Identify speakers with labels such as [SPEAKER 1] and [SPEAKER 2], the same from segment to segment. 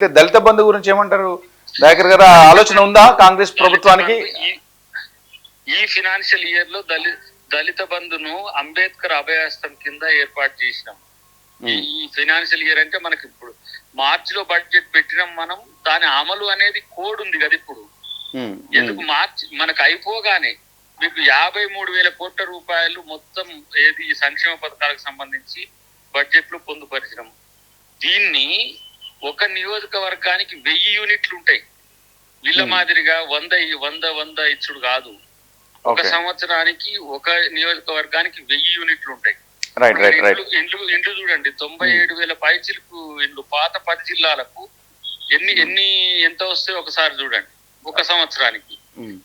[SPEAKER 1] అయితే దళిత బంధు గురించి ఏమంటారు? దయాకర్ గారు ఆలోచన ఉందా కాంగ్రెస్ ప్రభుత్వానికి?
[SPEAKER 2] ఈ- ఫినాన్షియల్ ఇయర్లో దళి దళిత బంధును అంబేద్కర్ అభయాస్తం కింద ఏర్పాటు చేసినాం. ఈ ఫినాన్షియల్ ఇయర్ అంటే మనకి ఇప్పుడు మార్చి లో బడ్జెట్ పెట్టినాం మనం దాని అమలు అనేది కోడ్ ఉంది కదా ఇప్పుడు. ఎందుకు మార్చి మనకు అయిపోగానే మీకు యాభై మూడు వేల కోట్ల రూపాయలు మొత్తం ఏది సంక్షేమ పథకాలకు సంబంధించి బడ్జెట్లో పొందుపరిచినాం. దీన్ని ఒక నియోజకవర్గానికి వెయ్యి యూనిట్లు ఉంటాయి. వీళ్ళ
[SPEAKER 1] Hmm.
[SPEAKER 2] మాదిరిగా వంద వంద వంద ఇచ్చుడు కాదు. ఒక సంవత్సరానికి ఒక నియోజకవర్గానికి వెయ్యి యూనిట్లు ఉంటాయి. ఇండ్లు ఇండ్లు ఇండ్లు చూడండి. తొంభై ఏడు వేల పైచిలకు ఇండ్లు పాత పది జిల్లాలకు ఎన్ని ఎన్ని ఎంత వస్తాయో ఒకసారి చూడండి. ఒక సంవత్సరానికి.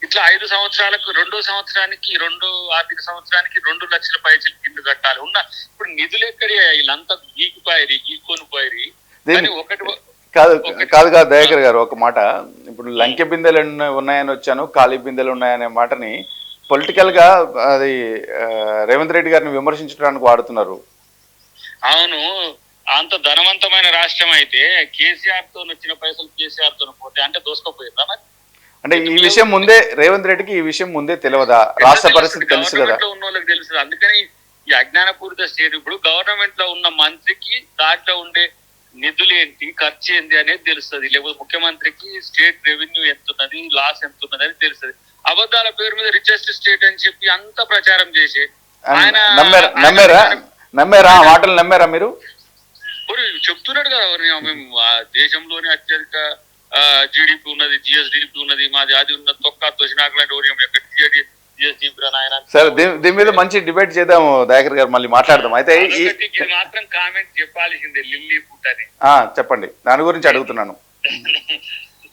[SPEAKER 2] ఇట్లా ఐదు సంవత్సరాలకు రెండో సంవత్సరానికి రెండో ఆర్థిక సంవత్సరానికి రెండు లక్షల పైచిలకు ఇల్లు కట్టాలి. ఉన్న ఇప్పుడు నిధులు ఎక్కడి వీళ్ళంతా గీకిపోయి గీక్కొని పోయి
[SPEAKER 1] దీన్ని- కాదు కాదు కాదు దయాకర్ గారు ఒక మాట. ఇప్పుడు లంకె బిందెలు ఉన్న- ఉన్నాయని వచ్చాను ఖాళీ బిందెలు ఉన్నాయనే మాటని పొలిటికల్గా అది రేవంత్ రెడ్డి గారిని విమర్శించడానికి వాడుతున్నారు.
[SPEAKER 2] అవును. అంత ధనవంతమైన రాష్ట్రం అయితే కేసీఆర్తో వచ్చిన పైసలు కేసీఆర్తో పోతే అంటే దోసుకోపోయిందా మరి?
[SPEAKER 1] అంటే ఈ విషయం ముందే రేవంత్ రెడ్డికి ఈ విషయం ముందే తెలియదా రాష్ట్ర పరిస్థితి తెలుసు కదా.
[SPEAKER 2] ఉన్న వాళ్ళకి తెలుసు. అందుకని ఈ అజ్ఞానపూరిత స్టేట్ ఇప్పుడు గవర్నమెంట్లో ఉన్న మంత్రికి దాంట్లో ఉండే నిధులు ఏంటి ఖర్చు ఏంటి అనేది తెలుస్తుంది. లేకపోతే ముఖ్యమంత్రికి స్టేట్ రెవెన్యూ ఎంత ఉన్నది లాస్ ఎంత ఉన్నది అని తెలుస్తుంది. అబద్ధాల పేరు మీద రిచెస్ట్ స్టేట్ అని చెప్పి అంత ప్రచారం చేసి ఆయన
[SPEAKER 1] నమ్మారా? మాటలు నమ్మారా మీరు?
[SPEAKER 2] చెప్తున్నాడు కదా మేము. దేశంలోనే అత్యధిక జీడిపి ఉన్నది జిఎస్డిపి ఉన్నది మాది అది ఉన్న తొక్క తొసినాక లాంటి ఓరియం ఎక్కడ జిఎస్డిపి నాయన
[SPEAKER 1] సరే దీని మీద మంచి డిబేట్ చేద్దాం దయాకర్ గారు మళ్ళీ మాట్లాడదాం. అయితే
[SPEAKER 2] మాత్రం కామెంట్ చెప్పాల్సిందే లిల్లీ పుట్ అని.
[SPEAKER 1] ఆ, చెప్పండి. దాని గురించి అడుగుతున్నాను.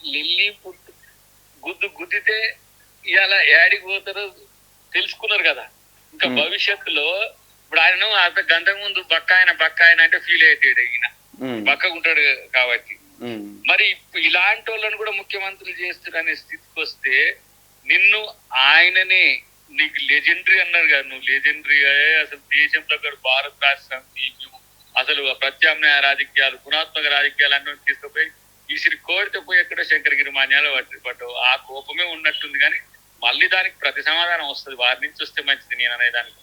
[SPEAKER 2] లిల్లీ పుట్ గుద్దు గుద్దితే ఇవాళ యాడికి పోతారో తెలుసుకున్నారు కదా. ఇంకా. భవిష్యత్తులో ఇప్పుడు ఆయన అంత గంటకు ముందు బక్క ఆయన బక్క ఆయన అంటే ఫీల్ అయ్యేటాడు ఈయన. బక్కగా ఉంటాడు కాబట్టి. మరి ఇలాంటి వాళ్ళని కూడా ముఖ్యమంత్రులు చేస్తున్న స్థితికి వస్తే నిన్ను ఆయననే నీకు లెజెండరీ అన్నారు కదా నువ్వు లెజెండరీ అసలు దేశంలో కూడా భారత రాష్ట్రం మేము అసలు ప్రత్యామ్నాయ రాజకీయాలు గుణాత్మక రాజకీయాలు అన్నీ తీసుకుపోయి ఈసిరి కోరితే పోయి ఎక్కడ శంకరగిరి మాన్యాలు పట్టి. ఆ కోపమే ఉన్నట్టుంది కానీ మళ్ళీ దానికి ప్రతి సమాధానం వస్తుంది. వారి నుంచి వస్తే మంచిది నేను అనే దానికి